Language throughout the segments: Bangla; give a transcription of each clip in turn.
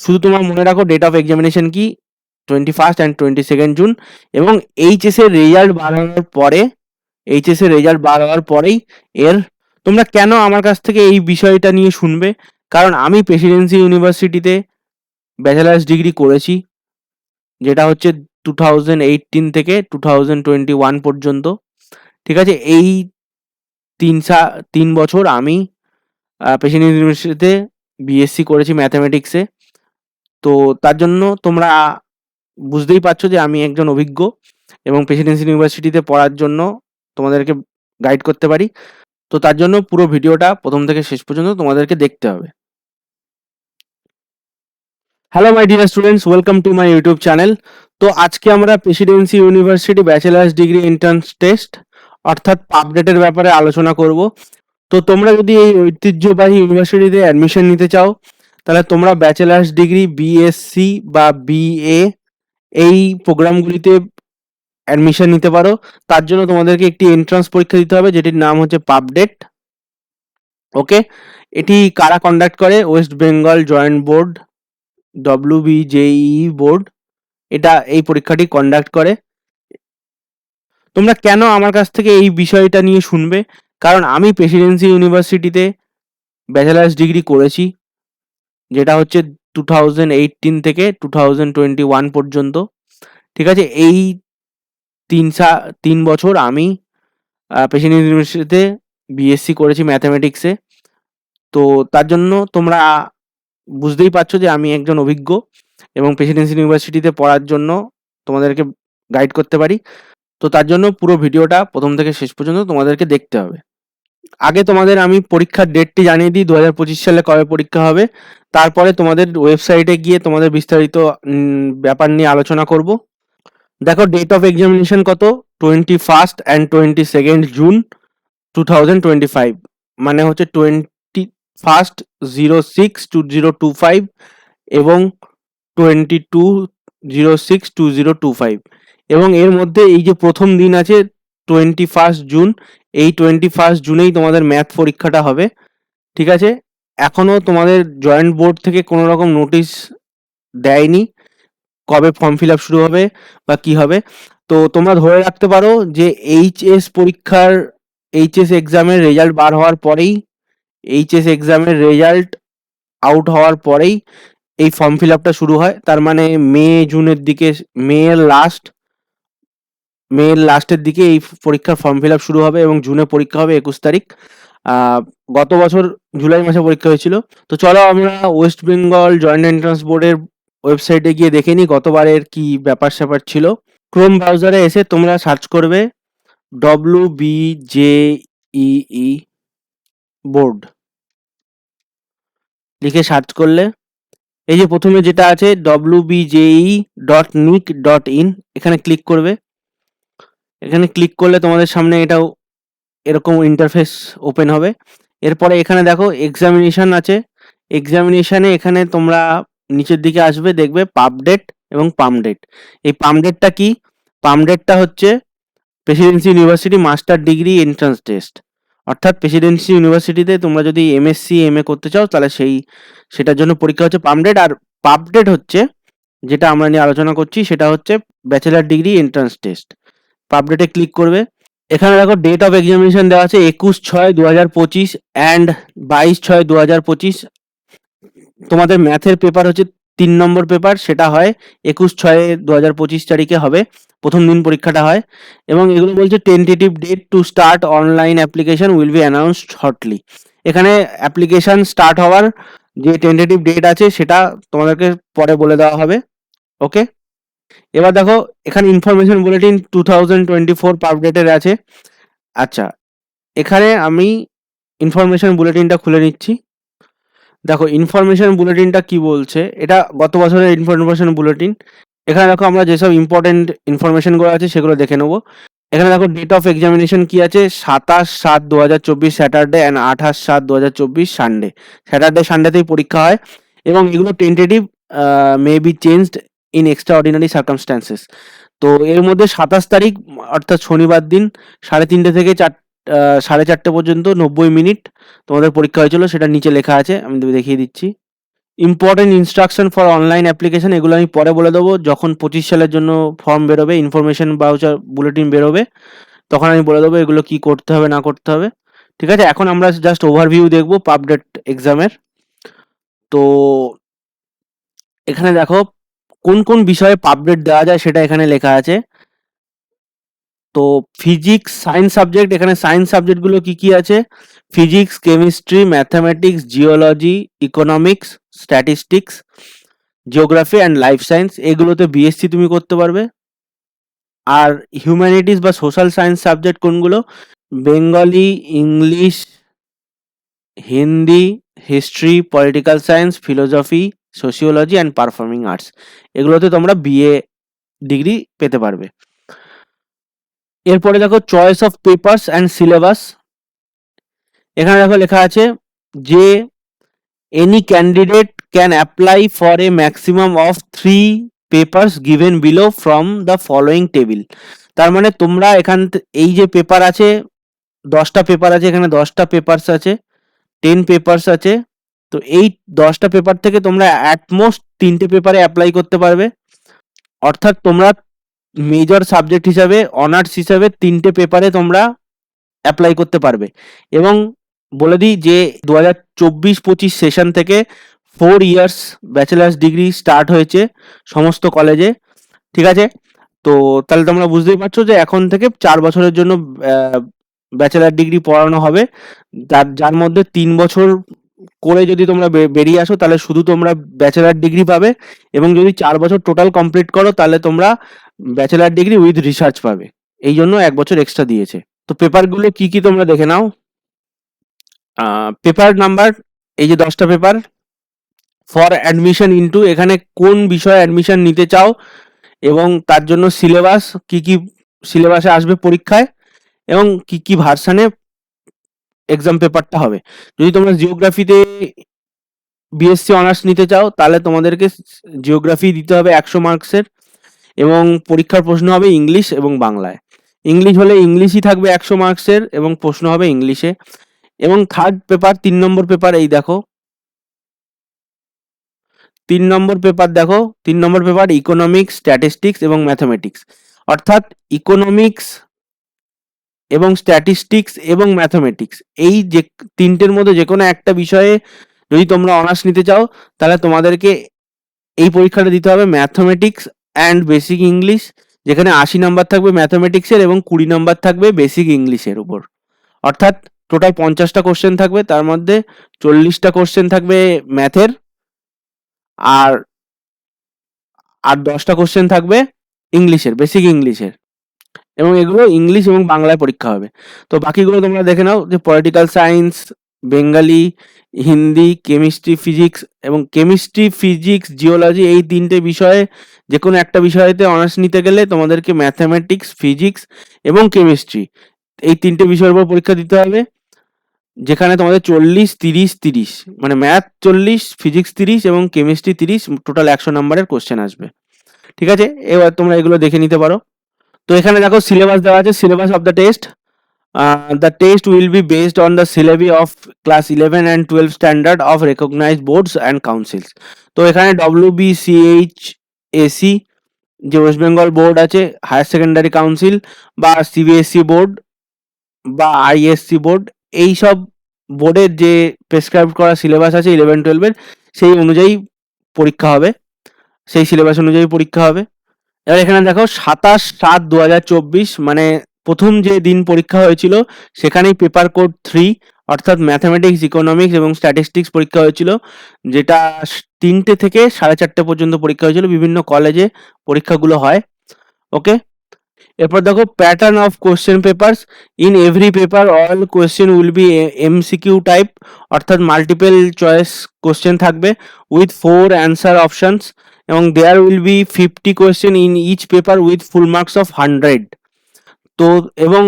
শুধু তোমার মনে রাখো ডেট অফ এক্সামিনেশন কি? Twenty first and twenty second June এবং এইচএসের রেজাল্ট বার হওয়ার পরে এইচএসের রেজাল্ট বার হওয়ার পরেই এর তোমরা কেন আমার কাছ থেকে এই বিষয়টা নিয়ে শুনবে? কারণ আমি প্রেসিডেন্সি ইউনিভার্সিটিতে ব্যাচেলার্স ডিগ্রি করেছি, যেটা হচ্ছে টু থাউজেন্ড এইটিন থেকে টু থাউজেন্ড টোয়েন্টি ওয়ান পর্যন্ত। ঠিক আছে? এই তিন সা, তিন বছর আমি প্রেসিডেন্সি ইউনিভার্সিটিতে বিএসসি করেছি ম্যাথামেটিক্সে তো তার জন্য তোমরা বুঝতেই পারছ যে আমি একজন অভিজ্ঞ এবং প্রেসিডেন্সি ইউনিভার্সিটিতে পড়ার জন্য তোমাদেরকে গাইড করতে পারি। তো তার জন্য পুরো ভিডিওটা প্রথম থেকে শেষ পর্যন্ত তোমাদেরকে দেখতে হবে। Hello my dear students welcome to my YouTube channel তো আজকে আমরা Presidency University bachelors degree entrance test অর্থাৎ আপডেটের ব্যাপারে আলোচনা করব। তো তোমরা যদি এই ঐতিহ্যবাহী ইউনিভার্সিটিতে অ্যাডমিশন নিতে চাও তাহলে তোমরা ব্যাচেলার্স ডিগ্রি বিএসসি বা বিএ এই প্রোগ্রামগুলিতে অ্যাডমিশন নিতে পারো। তার জন্য তোমাদেরকে একটি এন্ট্রান্স পরীক্ষা দিতে হবে, যেটির নাম হচ্ছে পাবডেট। ওকে? এটি কারা কন্ডাক্ট করে? West Bengal joint board WBJEE board এটা এই পরীক্ষাটি কন্ডাক্ট করে। তোমরা কেন আমার কাছ থেকে এই বিষয়টা নিয়ে শুনবে? কারণ আমি প্রেসিডেন্সি ইউনিভার্সিটিতে ব্যাচেলার্স ডিগ্রি করেছি। যেটা হচ্ছে টু থাউজেন্ড এইটিন থেকে টু টোয়েন্টি ওয়ান পর্যন্ত। ঠিক আছে? এই তিন সা, তিন বছর আমি প্রেসিডেন্সি ইউনিভার্সিটিতে বিএসসি করেছি ম্যাথামেটিক্সে তো তার জন্য তোমরা বুঝতেই পারছ যে আমি একজন অভিজ্ঞ এবং প্রেসিডেন্সি ইউনিভার্সিটিতে পড়ার জন্য তোমাদেরকে গাইড করতে পারি। তো তার জন্য পুরো ভিডিওটা প্রথম থেকে শেষ পর্যন্ত তোমাদেরকে দেখতে হবে। আগে তোমাদের আমি পরীক্ষার ডেটটি জানিয়ে দিই দু হাজার পঁচিশ সালে কবে পরীক্ষা হবে। তারপরে তোমাদের ওয়েবসাইটে গিয়ে তোমাদের বিস্তারিত ব্যাপার নিয়ে আলোচনা করব। দেখো ডেট অফ এক্সামিনেশন কত? Twenty first and twenty second June two thousand twenty five মানে হচ্ছে twenty first zero six two zero two five এবং twenty two zero six two zero two five এবং এর মধ্যে এই যে প্রথম দিন আছে টোয়েন্টি ফার্স্ট জুন এই টোয়েন্টি ফার্স্ট জুনেই তোমাদের ম্যাথ পরীক্ষাটা হবে, ঠিক আছে? এখনও তোমাদের জয়েন্ট বোর্ড থেকে কোনো রকম নোটিশ দেয়নি, কবে ফর্ম ফিল আপ শুরু হবে বা কি হবে। তো তোমরা ধরে রাখতে পারো যে এইচএস পরীক্ষার এইচএস এক্সামের রেজাল্ট বার হওয়ার পরেই এইচএস এক্সামের রেজাল্ট আউট হওয়ার পরেই এই ফর্ম ফিল আপটা শুরু হয়। তার মানে মে, জুনের দিকে, মে এর লাস্ট মে লাস্টের দিকে এই পরীক্ষার ফর্ম ফিল আপ শুরু হবে এবং জুনে পরীক্ষা হবে একুশ তারিখ। গত বছর জুলাই মাসে পরীক্ষা হয়েছিল। তো চলো আমরা ওয়েস্ট বেঙ্গল জয়েন্ট এন্ট্রান্স বোর্ডের ওয়েবসাইটে গিয়ে দেখে নিই গতবারের কি ব্যাপার স্যাপার ছিল। ক্রোম ব্রাউজারে এসে তোমরা সার্চ করবে W B J E board লিখে সার্চ করলে এই যে প্রথমে যেটা আছে W B JE dot nic dot in এখানে ক্লিক করবে। এখানে ক্লিক করলে তোমাদের সামনে এটাও এরকম ইন্টারফেস ওপেন হবে। এরপরে এখানে দেখো এক্সামিনেশন আছে। এক্সামিনেশানে এখানে তোমরা নিচের দিকে আসবে, দেখবে পাপডেট এবং পামডেট এই পাম পামডেটটা কি? পামডেটটা হচ্ছে Presidency University master degree entrance test অর্থাৎ প্রেসিডেন্সি ইউনিভার্সিটিতে তোমরা যদি এমএসসি এম এ করতে চাও, তাহলে সেই, সেটার জন্য পরীক্ষা হচ্ছে পামডেট আর পাপডেট হচ্ছে, যেটা আমরা নিয়ে আলোচনা করছি, সেটা হচ্ছে ব্যাচেলার ডিগ্রি এন্ট্রান্স টেস্ট পাপডেটে ক্লিক করবে। এখানে দেখো ডেট অফ এক্সামিনেশন দেওয়া আছে একুশ ছয় দু হাজার পঁচিশ অ্যান্ড বাইশ ছয় দু হাজার পঁচিশ। তোমাদের ম্যাথের পেপার হচ্ছে তিন নম্বর পেপার সেটা হয় একুশ ছয় দু হাজার পঁচিশ তারিখে হবে, প্রথম দিন পরীক্ষাটা হয়। এবং এগুলো বলছে tentative date to start online application will be announced shortly এখানে অ্যাপ্লিকেশন স্টার্ট হওয়ার যে টেন্টেটিভ ডেট আছে, সেটা তোমাদেরকে পরে বলে দেওয়া হবে। ওকে এবার দেখো, এখানে information bulletin two thousand twenty four পাবডেটের আছে। আচ্ছা এখানে আমি ইনফরমেশন বুলেটিনটা খুলে নিচ্ছি। দেখো ইনফরমেশন বুলেটিনটা কি বলছে? এটা গত বছরের ইনফরমেশন বুলেটিন এখানে দেখো, আমরা যেসব ইম্পর্টেন্ট ইনফরমেশনগুলো আছে, সেগুলো দেখে নেব। এখানে দেখো ডেট অফ এক্সামিনেশন কি আছে? সাতাশ সাত দু হাজার চব্বিশ স্যাটারডে অ্যান্ড আঠাশ সাত দু হাজার চব্বিশ সানডে স্যাটারডে সানডেতেই পরীক্ষা হয়। এবং এগুলো tentative may be changed in extraordinary circumstances তো এর মধ্যে সাতাশ তারিখ, অর্থাৎ শনিবার দিন, সাড়ে তিনটে থেকে চার সাড়ে চারটে পর্যন্ত নব্বই মিনিট তোমাদের পরীক্ষা হয়েছিল, সেটা নিচে লেখা আছে, আমি দেখিয়ে দিচ্ছি। Important instruction for online application এগুলো আমি পরে বলে দেবো, যখন পঁচিশ সালের জন্য ফর্ম বেরোবে ইনফরমেশন বাউচার বুলেটিন বেরোবে, তখন আমি বলে দেবো এগুলো কি করতে হবে, না করতে হবে। ঠিক আছে? এখন আমরা জাস্ট ওভারভিউ দেখব, পাবডেট এক্সামের তো এখানে দেখো কোন কোন বিষয়ে পাবডেট দেওয়া যায় সেটা এখানে লেখা আছে। তো ফিজিক্স সায়েন্স সাবজেক্ট এখানে সায়েন্স সাবজেক্টগুলো কি কি আছে? Physics chemistry mathematics geology economics statistics geography and life science এগুলোতে বিএসসি তুমি করতে পারবে। আর হিউম্যানিটিস বা সোশ্যাল সায়েন্স সাবজেক্ট কোনগুলো? Bengali English Hindi history political science philosophy sociology and performing arts এগুলোতে তোমরা বিএ ডিগ্রি পেতে পারবে। এরপরে দেখো choice of papers and syllabus এখানে দেখো লেখা আছে যে any candidate can apply for a maximum of three papers given below from the following table তার মানে তোমরা এখান এই যে পেপার আছে, দশটা পেপার আছে, এখানে দশটা পেপার্স আছে টেন পেপার্স আছে তো এই দশটা পেপার থেকে তোমরা অ্যাটমোস্ট তিনটে পেপারে অ্যাপ্লাই করতে পারবে। অর্থাৎ তোমরা মেজর সাবজেক্ট হিসাবে অনার্স হিসাবে তিনটে পেপারে তোমরা অ্যাপ্লাই করতে পারবে। এবং বলে দিই যে দু হাজার চব্বিশ পঁচিশ সেশন থেকে four years bachelors degree start হয়েছে সমস্ত কলেজে ঠিক আছে? তো তাহলে তোমরা বুঝতেই পারছ যে এখন থেকে চার বছরের জন্য ব্যাচেলার ডিগ্রি পড়ানো হবে। যার যার মধ্যে তিন বছর করে যদি তোমরা বেরিয়ে আসো, তাহলে শুধু তোমরা ব্যাচেলার ডিগ্রি পাবে এবং যদি চার বছর টোটাল কমপ্লিট করো, তাহলে তোমরা ব্যাচেলার ডিগ্রি উইথ রিসার্চ পাবে। এই জন্য এক বছর এক্সট্রা দিয়েছে। তো পেপারগুলো কি কি তোমরা দেখে নাও? পেপার নাম্বার এই যে দশটা পেপার ফর অ্যাডমিশন ইনটু এখানে কোন বিষয়ে অ্যাডমিশন নিতে চাও এবং তার জন্য সিলেবাস কি কি সিলেবাসে আসবে পরীক্ষায় এবং কি কি ভার্সানে এক্সাম পেপারটা হবে। যদি তোমরা জিওগ্রাফিতে বিএসসি অনার্স নিতে চাও, তাহলে তোমাদেরকে জিওগ্রাফি দিতে হবে একশো মার্কসের এবং পরীক্ষার প্রশ্ন হবে ইংলিশ এবং বাংলায়। ইংলিশ হলে ইংলিশই থাকবে একশো মার্কসের এবং প্রশ্ন হবে ইংলিশে এবং থার্ড পেপার তিন নম্বর পেপার এই দেখো। তিন নম্বর পেপার দেখো। তিন নম্বর পেপার ইকোনমিক্স স্ট্যাটিস্টিক্স এবং ম্যাথামেটিক্স অর্থাৎ ইকোনমিক্স এবং স্ট্যাটিস্টিক্স এবং ম্যাথামেটিক্স এই যে তিনটের মধ্যে যে কোনো একটা বিষয়ে যদি তোমরা অনার্স নিতে চাও, তাহলে তোমাদেরকে এই পরীক্ষাটা দিতে হবে ম্যাথামেটিক্স অ্যান্ড বেসিক ইংলিশ যেখানে আশি নাম্বার থাকবে ম্যাথামেটিক্সের এবং কুড়ি নাম্বার থাকবে বেসিক ইংলিশের উপর। অর্থাৎ টোটাল পঞ্চাশটা কোশ্চেন থাকবে, তার মধ্যে চল্লিশটা কোশ্চেন থাকবে ম্যাথের আর আর দশটা কোশ্চেন থাকবে ইংলিশের বেসিক ইংলিশের এবং এগুলো ইংলিশ এবং বাংলায় পরীক্ষা হবে। তো বাকিগুলো তোমরা দেখে নাও যে political science Bengali Hindi chemistry physics এবং কেমিস্ট্রি ফিজিক্স জিওলজি এই তিনটে বিষয়ে যে কোনো একটা বিষয়েতে অনার্স নিতে গেলে তোমাদেরকে ম্যাথামেটিক্স ফিজিক্স এবং কেমিস্ট্রি এই তিনটে বিষয়ের উপর পরীক্ষা দিতে হবে। যেখানে তোমাদের চল্লিশ, তিরিশ তিরিশ মানে ম্যাথ চল্লিশ ফিজিক্স তিরিশ এবং কেমিস্ট্রি তিরিশ টোটাল একশো নাম্বারের কোশ্চেন আসবে। ঠিক আছে? এবার তোমরা এগুলো দেখে নিতে পারো। তো এখানে দেখো সিলেবাস দেওয়া আছে syllabus of the test the test will be based on the syllabi of class eleven and twelve standard of recognised boards and councils তো এখানে ডব্লিউ বি সিএইচ এসি যে ওয়েস্ট বেঙ্গল বোর্ড আছে হায়ার সেকেন্ডারি কাউন্সিল বা সিবিএসসি বোর্ড বা আইএসসি বোর্ড এই সব বোর্ডের যে প্রেসক্রাইব করা সিলেবাস আছে ইলেভেন টুয়েলভের সেই অনুযায়ী পরীক্ষা হবে। সেই সিলেবাস অনুযায়ী পরীক্ষা হবে। এবার এখানে দেখো সাতাশ সাত দু মানে প্রথম যে দিন পরীক্ষা হয়েছিল, সেখানেই পেপার কোড থ্রি অর্থাৎ ম্যাথামেটিক্স ইকোনমিক্স এবং স্ট্যাটিস্টিক্স পরীক্ষা হয়েছিল, যেটা তিনটে থেকে সাড়ে চারটে পর্যন্ত পরীক্ষা হয়েছিল, বিভিন্ন কলেজে পরীক্ষাগুলো হয় ওকে এরপর দেখো pattern of question papers in every paper all question will be MCQ type অর্থাৎ মাল্টিপল চয়েস কোশ্চেন থাকবে উইথ ফোর অ্যান্সার অপশনস এবং there will be fifty question in each paper with full marks of hundred তো, এবং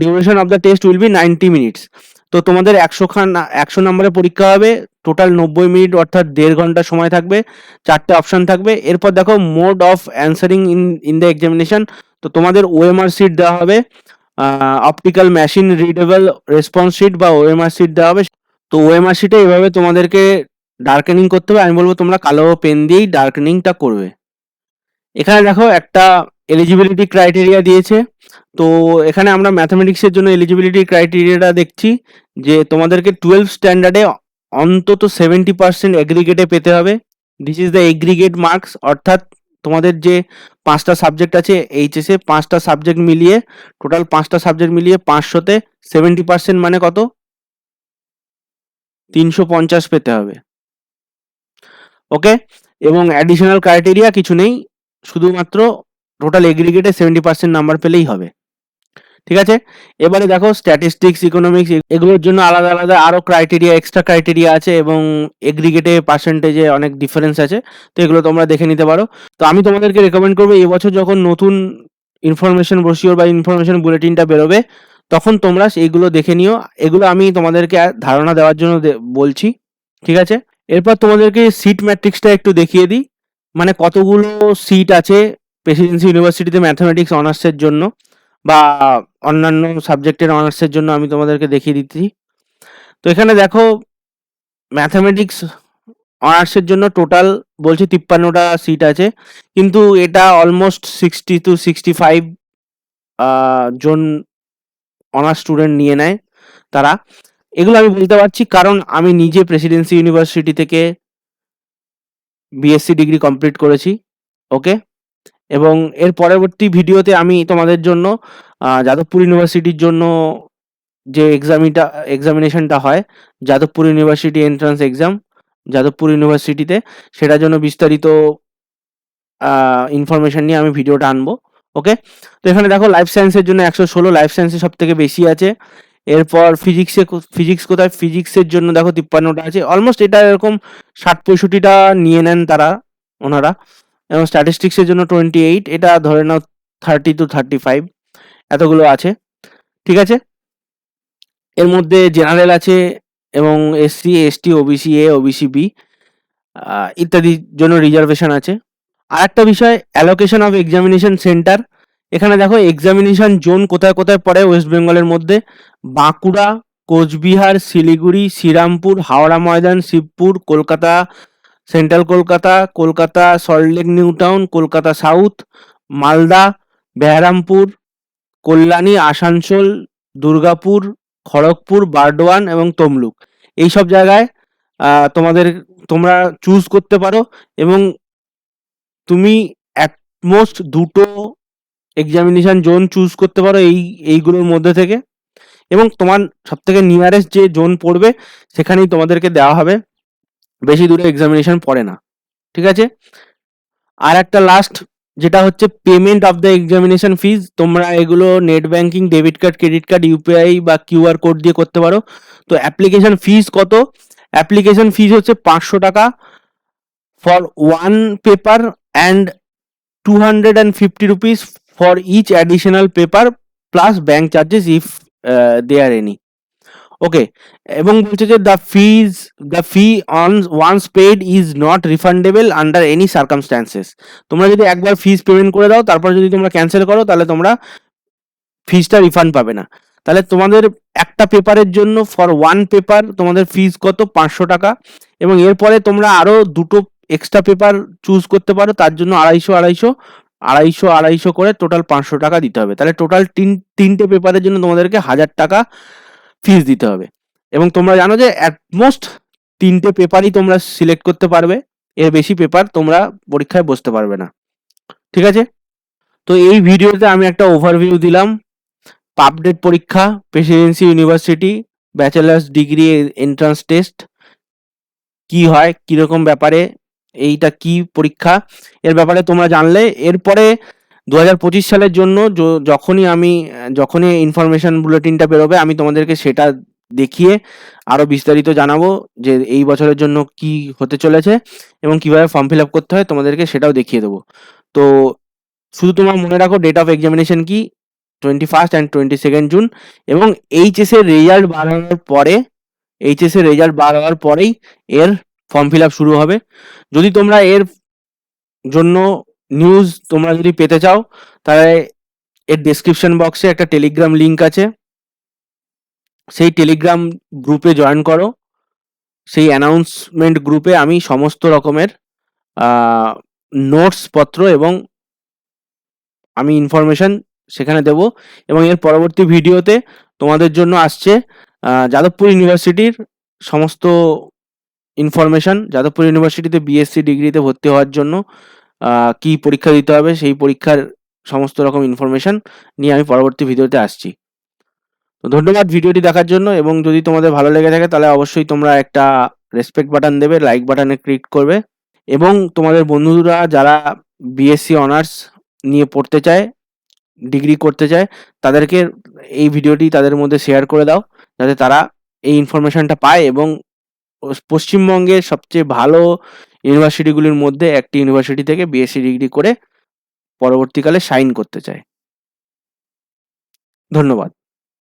duration of the test will be ninety minutes তো তোমাদের একশো খান, একশো নম্বরের পরীক্ষা হবে টোটাল নব্বই মিনিট অর্থাৎ দেড় ঘণ্টা সময় থাকবে, চারটে অপশান থাকবে। এরপর দেখো mode of answering in in the examination তো তোমাদের ওএমআর সিট দেওয়া হবে optical machine readable response sheet বা ওএমআর সিট দেওয়া হবে। তো ওএমআর শিটে এভাবে তোমাদেরকে ডার্কেনিং করতে হবে। আমি বলব তোমরা কালো পেন দিয়েই ডার্কেনিংটা করবে। এখানে দেখো একটা এলিজিবিলিটি ক্রাইটেরিয়া দিয়েছে। তো এখানে আমরা ম্যাথামেটিক্সের জন্য এলিজিবিলিটি ক্রাইটেরিয়াটা দেখছি যে তোমাদেরকে টুয়েলভ স্ট্যান্ডার্ডে অন্তত সেভেন্টি পার্সেন্ট এগ্রিগেটে পেতে হবে। This is the aggregate marks অর্থাৎ তোমাদের যে পাঁচটা সাবজেক্ট আছে এইচএসে পাঁচটা সাবজেক্ট মিলিয়ে টোটাল পাঁচটা সাবজেক্ট মিলিয়ে পাঁচশোতে সেভেন্টি পার্সেন্ট মানে কত? তিনশো পঞ্চাশ পেতে হবে। ওকে এবং অ্যাডিশনাল ক্রাইটেরিয়া কিছু নেই, শুধুমাত্র টোটাল এগ্রিগেটে সেভেন্টি পার্সেন্ট নাম্বার পেলেই হবে। ঠিক আছে? এবারে দেখো স্ট্যাটিস্টিক্স ইকোনমিক্স এগুলোর জন্য আলাদা আলাদা আরও ক্রাইটেরিয়া এক্সট্রা ক্রাইটেরিয়া আছে এবং এগ্রিগেটে পার্সেন্টেজে অনেক ডিফারেন্স আছে, তো এগুলো তোমরা দেখে নিতে পারো। তো আমি তোমাদেরকে রেকমেন্ড করব এবছর যখন নতুন ইনফরমেশন ব্রোশিওর বা ইনফরমেশন বুলেটিনটা বেরোবে, তখন তোমরা এইগুলো দেখে নিও। এগুলো আমি তোমাদেরকে ধারণা দেওয়ার জন্য বলছি। ঠিক আছে? এরপর তোমাদেরকে সিট ম্যাট্রিক্সটা একটু দেখিয়ে দিই। মানে কতগুলো সিট আছে প্রেসিডেন্সি ইউনিভার্সিটিতে ম্যাথামেটিক্স অনার্সের জন্য বা অন্যান্য সাবজেক্টের অনার্সের জন্য আমি তোমাদেরকে দেখিয়ে দিচ্ছি। তো এখানে দেখো ম্যাথামেটিক্স অনার্সের জন্য টোটাল বলছে তিপ্পান্নটা সিট আছে। কিন্তু এটা almost sixty two sixty five জন অনার্স স্টুডেন্ট নিয়ে নেয় তারা। এগুলো আমি বলতে পারছি, কারণ আমি নিজে প্রেসিডেন্সি ইউনিভার্সিটি থেকে বিএসসি ডিগ্রি কমপ্লিট করেছি ওকে এবং এর পরবর্তী ভিডিওতে আমি তোমাদের জন্য যাদবপুর ইউনিভার্সিটির জন্য যে এক্সামিটা এক্সামিনেশনটা হয়, Jadavpur University entrance exam Jadavpur ইউনিভার্সিটিতে সেটার জন্য বিস্তারিত ইনফরমেশন নিয়ে আমি ভিডিওটা আনব ওকে তো এখানে দেখো লাইফ সায়েন্সের জন্য একশো ষোলো লাইফ সায়েন্সে সব থেকে বেশি আছে এরপর ফিজিক্সে ফিজিক্স কোথায়? ফিজিক্সের জন্য দেখো তিপ্পান্নটা আছে। অলমোস্ট এটা এরকম ষাট পঁয়ষট্টিটা নিয়ে নেন তারা, ওনারা। এবং স্ট্যাটিস্টিক্সের জন্য টোয়েন্টি এইট এটা ধরে নাও থার্টি টু থার্টি ফাইভ এতগুলো আছে। ঠিক আছে? এর মধ্যে জেনারেল আছে এবং SC ST OBC A OBC B ইত্যাদির জন্য রিজার্ভেশন আছে। আর একটা বিষয় অ্যালোকেশন অফ এক্সামিনেশন সেন্টার এখানে দেখো এক্সামিনেশন জোন কোথায় কোথায় পড়ে ওয়েস্ট বেঙ্গলের মধ্যে? Bankura, Coochbehar, Siliguri, Serampore, Howrah Maidan, Shibpur, Kolkata, central Kolkata Kolkata Salt Lake New Town Kolkata south, Malda, Berhampore, Kalyani, Asansol, Durgapur, Kharagpur, Burdwan এবং তমলুক। এই সব জায়গায় তোমাদের, তোমরা চুজ করতে পারো এবং তুমি অ্যাটমোস্ট দুটো এক্সামিনেশন জোন চুজ করতে পারো এই, এইগুলোর মধ্যে থেকে। এবং তোমার সব থেকে নিয়ারেস্ট যে জোন পড়বে, সেখানেই তোমাদেরকে দেওয়া হবে। বেশি দূরে এক্সামিনেশন পড়ে না। ঠিক আছে? আর একটা লাস্ট যেটা হচ্ছে payment of the examination fees তোমরা এগুলো net banking debit card credit card UPI বা কিউআর কোড দিয়ে করতে পারো। তো অ্যাপ্লিকেশন ফিজ কত? অ্যাপ্লিকেশন ফিজ হচ্ছে পাঁচশো টাকা for one paper and two hundred and fifty rupees for each additional paper plus bank charges if they are any okay এবং বলছে যে the fees the fee on once paid is not refundable under any circumstances তোমরা যদি একবার ফিজ পেমেন্ট করে দাও, তারপর যদি তোমরা ক্যান্সেল করো, তাহলে তোমরা ফিজটা রিফান্ড পাবে না। তাহলে তোমাদের একটা পেপারের জন্য ফর ওয়ান পেপার তোমাদের ফিজ কত? পাঁচশো টাকা। এবং এরপরে তোমরা আরও দুটো এক্সট্রা পেপার চুজ করতে পারো, তার জন্য আড়াইশো আড়াইশো। আড়াইশো আড়াইশো করে টোটাল পাঁচশো টাকা দিতে হবে। তাহলে টোটাল তিন, তিনটে পেপারের জন্য তোমাদেরকে হাজার টাকা ফিজ দিতে হবে। এবং তোমরা জানো যে অ্যাটমোস্ট তিনটে পেপারই তোমরা সিলেক্ট করতে পারবে। এর বেশি পেপার তোমরা পরীক্ষায় বসতে পারবে না। ঠিক আছে? তো এই ভিডিওতে আমি একটা ওভারভিউ দিলাম। পাবডেট পরীক্ষা Presidency University bachelors degree entrance test কি হয়, কীরকম ব্যাপারে এইটা কি পরীক্ষা? এর ব্যাপারে তোমরা জানলে। এরপরে দু হাজার পঁচিশ সালের জন্য যখনই আমি, যখনই ইনফরমেশন বুলেটিনটা বেরোবে, আমি তোমাদেরকে সেটা দেখিয়ে আরও বিস্তারিত জানাব যে এই বছরের জন্য কি হতে চলেছে এবং কীভাবে ফর্ম ফিল আপ করতে হয়, তোমাদেরকে সেটাও দেখিয়ে দেবো। তো শুধু তোমার মনে রাখো ডেট অফ এক্সামিনেশন কি? Twenty first and twenty second June এবং এইচএসের রেজাল্ট বার হওয়ার পরে এইচএসের রেজাল্ট বার হওয়ার পরেই এর ফর্ম ফিল আপ শুরু হবে। যদি তোমরা এর জন্য নিউজ তোমরা যদি পেতে চাও, তাহলে এর ডেসক্রিপশন বক্সে একটা টেলিগ্রাম লিংক আছে। সেই টেলিগ্রাম গ্রুপে জয়েন করো। সেই অ্যানাউন্সমেন্ট গ্রুপে আমি সমস্ত রকমের নোটস পত্র এবং আমি ইনফরমেশন সেখানে দেব এবং এর পরবর্তী ভিডিওতে তোমাদের জন্য আসছে যাদবপুর ইউনিভার্সিটির সমস্ত ইনফরমেশন যাদবপুর ইউনিভার্সিটিতে বিএসসি ডিগ্রিতে ভর্তি হওয়ার জন্য কি পরীক্ষা দিতে হবে সেই পরীক্ষার সমস্ত রকম ইনফরমেশন নিয়ে আমি পরবর্তী ভিডিওতে আসছি। তো ধন্যবাদ ভিডিওটি দেখার জন্য এবং যদি তোমাদের ভালো লেগে থাকে তাহলে অবশ্যই তোমরা একটা রেসপেক্ট বাটন দেবে লাইক বাটনে ক্লিক করবে এবং তোমাদের বন্ধুরা যারা বিএসসি অনার্স নিয়ে পড়তে চায় ডিগ্রি করতে চায়, তাদেরকে এই ভিডিওটি তাদের মধ্যে শেয়ার করে দাও, যাতে তারা এই ইনফরমেশনটা পায় এবং পশ্চিমবঙ্গের সবচেয়ে ভালো ইউনিভার্সিটিগুলির মধ্যে একটি ইউনিভার্সিটি থেকে বিএসসি ডিগ্রি করে পরবর্তীকালে সাইন করতে চায়। ধন্যবাদ।